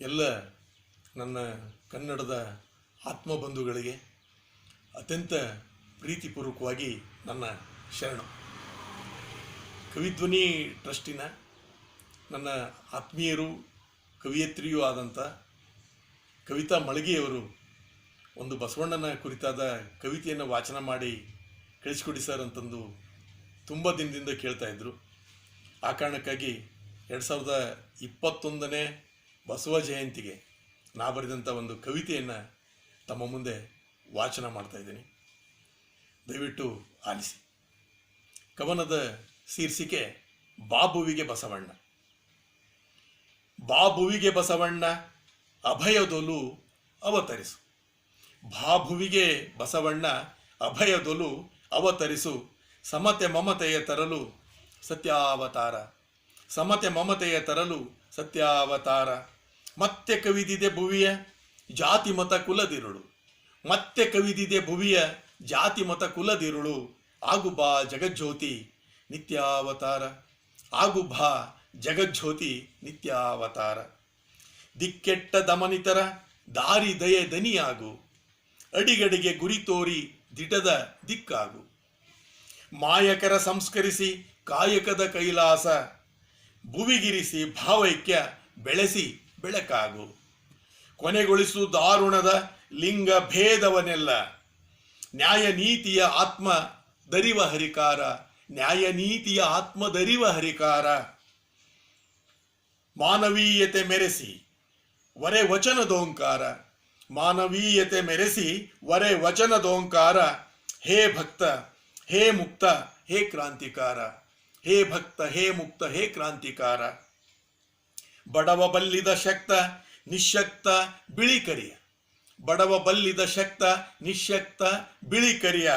ಎಲ್ಲ ನನ್ನ ಕನ್ನಡದ ಆತ್ಮಬಂಧುಗಳಿಗೆ ಅತ್ಯಂತ ಪ್ರೀತಿಪೂರ್ವಕವಾಗಿ ನನ್ನ ಶರಣು. ಕವಿಧ್ವನಿ ಟ್ರಸ್ಟಿನ ನನ್ನ ಆತ್ಮೀಯರು, ಕವಿಯತ್ರಿಯೂ ಆದಂಥ ಕವಿತಾ ಮಳಗಿಯವರು ಒಂದು ಬಸವಣ್ಣನ ಕುರಿತಾದ ಕವಿತೆಯನ್ನು ವಾಚನ ಮಾಡಿ ಕಳಿಸ್ಕೊಡಿ ಸರ್ ಅಂತಂದು ತುಂಬ ದಿನದಿಂದ ಕೇಳ್ತಾ ಇದ್ದರು ಆ ಕಾರಣಕ್ಕಾಗಿ ಎರಡು ಸಾವಿರದ ಇಪ್ಪತ್ತೊಂದನೇ ಬಸವ ಜಯಂತಿಗೆ ನಾ ಬರೆದಂಥ ಒಂದು ಕವಿತೆಯನ್ನು ತಮ್ಮ ಮುಂದೆ ವಾಚನ ಮಾಡ್ತಾ ಇದ್ದೀನಿ. ದಯವಿಟ್ಟು ಆಲಿಸಿ. ಕವನದ ಶೀರ್ಷಿಕೆ, ಬಾಬುವಿಗೆ ಬಸವಣ್ಣ ಬಾಬುವಿಗೆ ಬಸವಣ್ಣ ಅಭಯದೊಲು ಅವತರಿಸು ಬಾಬುವಿಗೆ ಬಸವಣ್ಣ ಅಭಯದೊಲು ಅವತರಿಸು ಸಮತೆ ಮಮತೆಯ ತರಲು ಸತ್ಯಾವತಾರ ಸಮತೆ ಮಮತೆಯ ತರಲು ಸತ್ಯಾವತಾರ ಮತ್ತೆ ಕವಿದಿದೆ ಭುವಿಯ ಜಾತಿ ಮತ ಕುಲದಿರುಳು. ಮತ್ತೆ ಕವಿದಿದೆ ಭುವಿಯ ಜಾತಿ ಮತ ಕುಲದಿರುಳು. ಆಗು ಬಾ ಜಗಜ್ಯೋತಿ ನಿತ್ಯಾವತಾರ. ಆಗು ಬಾ ಜಗಜ್ಯೋತಿ ನಿತ್ಯಾವತಾರ. ದಿಕ್ಕೆಟ್ಟ ದಮನಿತರ ದಾರಿ ದಯೆ ದನಿಯಾಗು. ಅಡಿಗಡಿಗೆ ಗುರಿ ತೋರಿ ದಿಟದ ದಿಕ್ಕಾಗು. ಮಾಯಕರ ಸಂಸ್ಕರಿಸಿ ಕಾಯಕದ ಕೈಲಾಸ. ಭುವಿಗಿರಿಸಿ ಭಾವೈಕ್ಯ ಬೆಳೆಸಿ ಬೆಳಕಾಗು. ಕೊನೆಗೊಳಿಸು ದಾರುಣದ ಲಿಂಗ ಭೇದವನೆಲ್ಲ ನ್ಯಾಯ ನೀತಿಯ ಆತ್ಮ ದರಿವ ಹರಿಕಾರ. ನ್ಯಾಯ ನೀತಿಯ ಆತ್ಮ ದರಿವ ಹರಿಕಾರ. ಮಾನವೀಯತೆ ಮೆರೆಸಿ ವರೆ ವಚನದೋಂಕಾರ. ಮಾನವೀಯತೆ ಮೆರೆಸಿ ವರೆ ವಚನದೋಂಕಾರ. ಹೇ ಭಕ್ತ, ಹೇ ಮುಕ್ತ, ಹೇ ಕ್ರಾಂತಿಕಾರ. ಹೇ ಭಕ್ತ, ಹೇ ಮುಕ್ತ, ಹೇ ಕ್ರಾಂತಿಕಾರ. ಬಡವ ಬಲ್ಲಿದ ಶಕ್ತ ನಿಶಕ್ತ ಬಿಳಿ ಕರಿಯ. ಬಡವ ಬಲ್ಲಿದ ಶಕ್ತ ನಿಶಕ್ತ ಬಿಳಿ ಕರಿಯ.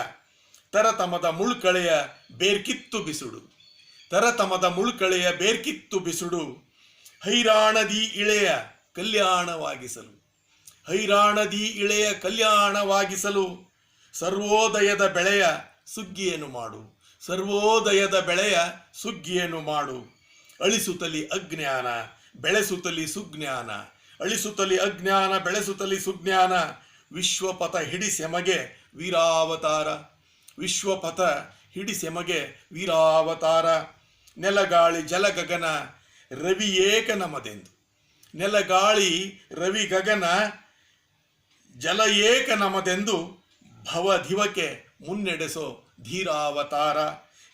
ತರತಮದ ಮುಳ್ಕಳೆಯ ಬೇರ್ಕಿತ್ತು ಬಿಸುಡು. ತರತಮದ ಮುಳ್ಕಳೆಯ ಬೇರ್ಕಿತ್ತು ಬಿಸುಡು. ಹೈರಾಣದಿ ಇಳೆಯ ಕಲ್ಯಾಣವಾಗಿಸಲು. ಹೈರಾಣದಿ ಇಳೆಯ ಕಲ್ಯಾಣವಾಗಿಸಲು ಸರ್ವೋದಯದ ಬೆಳೆಯ ಸುಗ್ಗಿಯನ್ನು ಮಾಡು. ಸರ್ವೋದಯದ ಬೆಳೆಯ ಸುಗ್ಗಿಯನ್ನು ಮಾಡು. ಅಳಿಸುತ್ತಲಿ ಅಜ್ಞಾನ ಬೆಳೆಸುತ್ತಲಿ ಸುಜ್ಞಾನ, ಅಳಿಸುತ್ತಲಿ ಅಜ್ಞಾನ, ಬೆಳೆಸುತ್ತಲಿ ಸುಜ್ಞಾನ. ವಿಶ್ವಪಥ ಹಿಡಿಸೆಮಗೆ ವೀರಾವತಾರ. ವಿಶ್ವಪಥ ಹಿಡಿಸೆಮಗೆ ವೀರಾವತಾರ. ನೆಲಗಾಳಿ ಜಲಗಗನ ರವಿ ಏಕ ನಮದೆಂದು ನೆಲಗಾಳಿ ರವಿ ಗಗನ ಜಲ ಏಕ ನಮದೆಂದು ಭವಧಿವಕ್ಕೆ ಮುನ್ನಡೆಸೋ ಧೀರಾವತಾರ.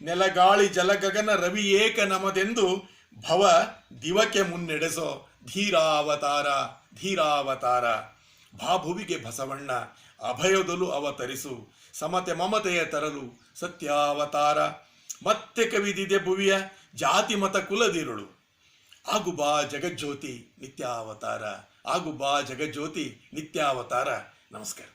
ನೆಲಗಾಳಿ ಜಲಗಗನ ರವಿ ಏಕ ನಮದೆಂದು ಭವ ದಿವಕ್ಕೆ ಮುನ್ನಡೆಸೋ ಧೀರಾವತಾರ ಧೀರಾವತಾರ. ಭಾಭುವಿಗೆ ಬಸವಣ್ಣ, ಅಭಯದಲು ಅವತರಿಸು. ಸಮತೆ ಮಮತೆಯ ತರಲು ಸತ್ಯಾವತಾರ. ಮತ್ತೆ ಕವಿದಿದೆ ಭುವಿಯ ಜಾತಿ ಮತ ಕುಲದಿರುಳು. ಆಗು ಬಾ ಜಗಜ್ಯೋತಿ ನಿತ್ಯಾವತಾರ. ಆಗು ಬಾ ಜಗಜ್ಯೋತಿ ನಿತ್ಯಾವತಾರ. ನಮಸ್ಕಾರ.